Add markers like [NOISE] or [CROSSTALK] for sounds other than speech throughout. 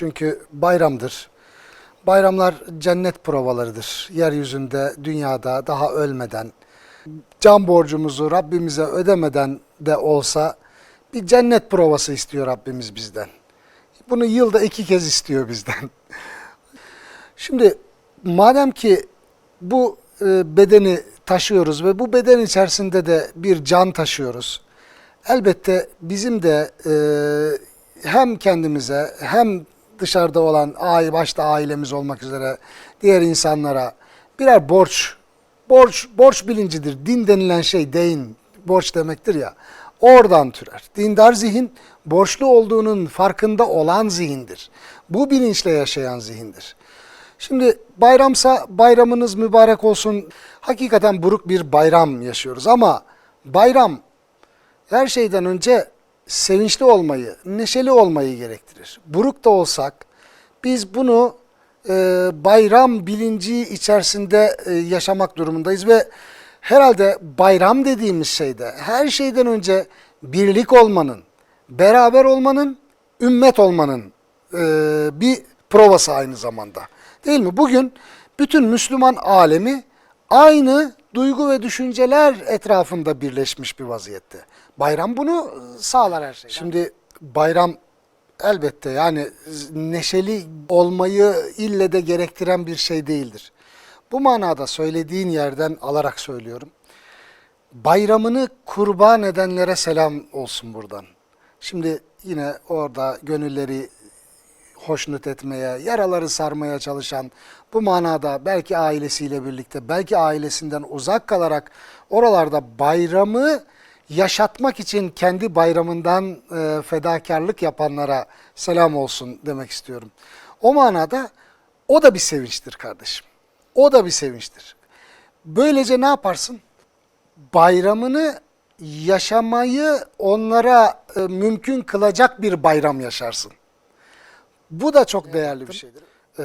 Çünkü bayramdır. Bayramlar cennet provalarıdır. Yeryüzünde, dünyada daha ölmeden, can borcumuzu Rabbimize ödemeden de olsa bir cennet provası istiyor Rabbimiz bizden. Bunu yılda iki kez istiyor bizden. [LAUGHS] Şimdi madem ki bu e, bedeni taşıyoruz ve bu beden içerisinde de bir can taşıyoruz. Elbette bizim de e, hem kendimize hem dışarıda olan aile başta ailemiz olmak üzere diğer insanlara birer borç borç borç bilincidir. Din denilen şey deyin borç demektir ya. Oradan türer. Dindar zihin borçlu olduğunun farkında olan zihindir. Bu bilinçle yaşayan zihindir. Şimdi bayramsa bayramınız mübarek olsun. Hakikaten buruk bir bayram yaşıyoruz ama bayram her şeyden önce sevinçli olmayı, neşeli olmayı gerektirir. Buruk da olsak biz bunu e, bayram bilinci içerisinde e, yaşamak durumundayız ve herhalde bayram dediğimiz şeyde her şeyden önce birlik olmanın, beraber olmanın, ümmet olmanın e, bir provası aynı zamanda. Değil mi? Bugün bütün Müslüman alemi aynı duygu ve düşünceler etrafında birleşmiş bir vaziyette. Bayram bunu sağlar her şey. Şimdi bayram elbette yani neşeli olmayı ille de gerektiren bir şey değildir. Bu manada söylediğin yerden alarak söylüyorum. Bayramını kurban edenlere selam olsun buradan. Şimdi yine orada gönülleri hoşnut etmeye, yaraları sarmaya çalışan, bu manada belki ailesiyle birlikte, belki ailesinden uzak kalarak oralarda bayramı yaşatmak için kendi bayramından e, fedakarlık yapanlara selam olsun demek istiyorum. O manada o da bir sevinçtir kardeşim. O da bir sevinçtir. Böylece ne yaparsın? Bayramını yaşamayı onlara e, mümkün kılacak bir bayram yaşarsın. Bu da çok değerli bir şeydir. Ee,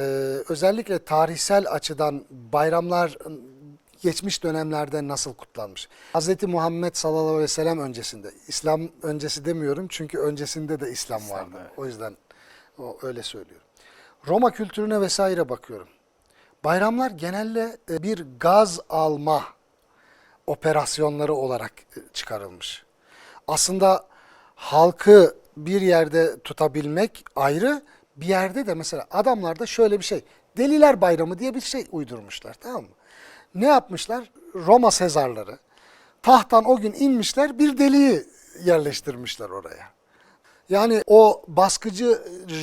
özellikle tarihsel açıdan bayramlar geçmiş dönemlerde nasıl kutlanmış? Hz. Muhammed sallallahu aleyhi ve sellem öncesinde, İslam öncesi demiyorum çünkü öncesinde de İslam, vardı. O yüzden o, öyle söylüyorum. Roma kültürüne vesaire bakıyorum. Bayramlar genelde e, bir gaz alma operasyonları olarak e, çıkarılmış. Aslında halkı bir yerde tutabilmek ayrı, bir yerde de mesela adamlarda şöyle bir şey, Deliler Bayramı diye bir şey uydurmuşlar tamam mı? Ne yapmışlar? Roma Sezarları tahttan o gün inmişler bir deliyi yerleştirmişler oraya. Yani o baskıcı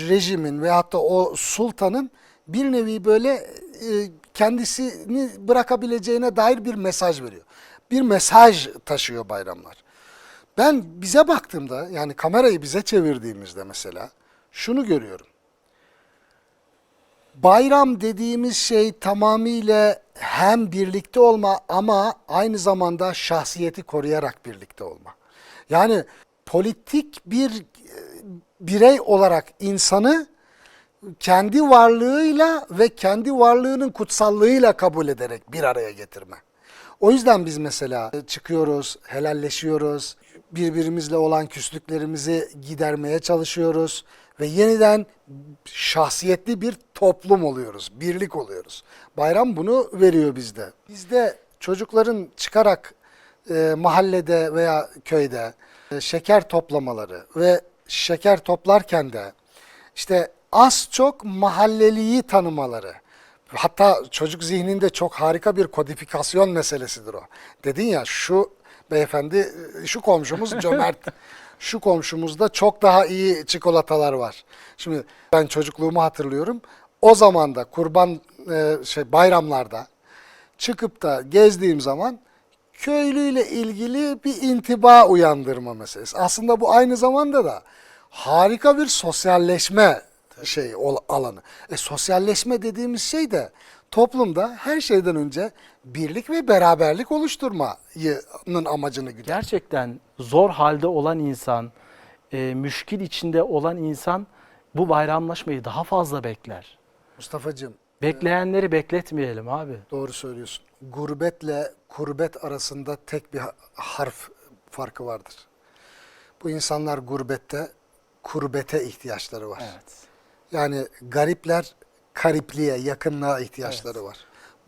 rejimin veyahut da o sultanın bir nevi böyle e, kendisini bırakabileceğine dair bir mesaj veriyor. Bir mesaj taşıyor bayramlar. Ben bize baktığımda yani kamerayı bize çevirdiğimizde mesela şunu görüyorum. Bayram dediğimiz şey tamamıyla hem birlikte olma ama aynı zamanda şahsiyeti koruyarak birlikte olma. Yani politik bir e, birey olarak insanı kendi varlığıyla ve kendi varlığının kutsallığıyla kabul ederek bir araya getirme. O yüzden biz mesela çıkıyoruz, helalleşiyoruz, birbirimizle olan küslüklerimizi gidermeye çalışıyoruz ve yeniden şahsiyetli bir toplum oluyoruz, birlik oluyoruz. Bayram bunu veriyor bizde. Bizde çocukların çıkarak e, mahallede veya köyde e, şeker toplamaları ve şeker toplarken de işte az çok mahalleliyi tanımaları. Hatta çocuk zihninde çok harika bir kodifikasyon meselesidir o. Dedin ya şu beyefendi, şu komşumuz [LAUGHS] cömert. şu komşumuzda çok daha iyi çikolatalar var. Şimdi ben çocukluğumu hatırlıyorum. O zaman da kurban e, şey bayramlarda çıkıp da gezdiğim zaman köylüyle ilgili bir intiba uyandırma meselesi. Aslında bu aynı zamanda da harika bir sosyalleşme şey ol- alanı. E sosyalleşme dediğimiz şey de toplumda her şeyden önce birlik ve beraberlik oluşturmanın amacını güder. Gerçekten zor halde olan insan, e, müşkil içinde olan insan bu bayramlaşmayı daha fazla bekler. Mustafa'cığım Bekleyenleri bekletmeyelim abi. doğru söylüyorsun. Gurbetle kurbet arasında tek bir ha- harf farkı vardır. Bu insanlar gurbette kurbete ihtiyaçları var. Evet. Yani garipler karipliğe, yakınlığa ihtiyaçları var.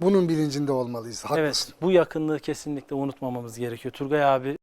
Bunun bilincinde olmalıyız. Haklısın. Evet, bu yakınlığı kesinlikle unutmamamız gerekiyor. Turgay abi